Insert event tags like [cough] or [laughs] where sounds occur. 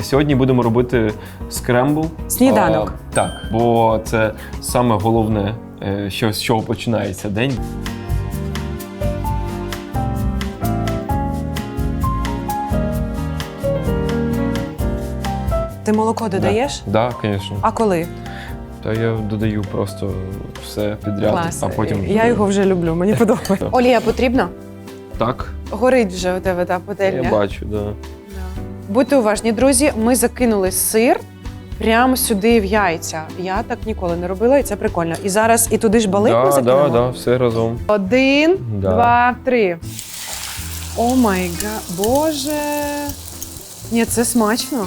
Сьогодні будемо робити скрембл. Сніданок. А, так, бо це саме головне, е, що, з чого починається день. Ти молоко додаєш? Так, да, звісно. А коли? Та я додаю просто все підряд, Клас. а потім. Я його вже люблю, мені [laughs] подобається. Олія потрібна? Так, Горить вже у тебе та я пательня. бачу, да. Будьте уважні, друзі. Ми закинули сир прямо сюди в яйця. Я так ніколи не робила, і це прикольно. І зараз і туди ж балик ми Так, закинемо. да, да, все разом. Один, Да. два, три. О май га, боже. Ні, це смачно.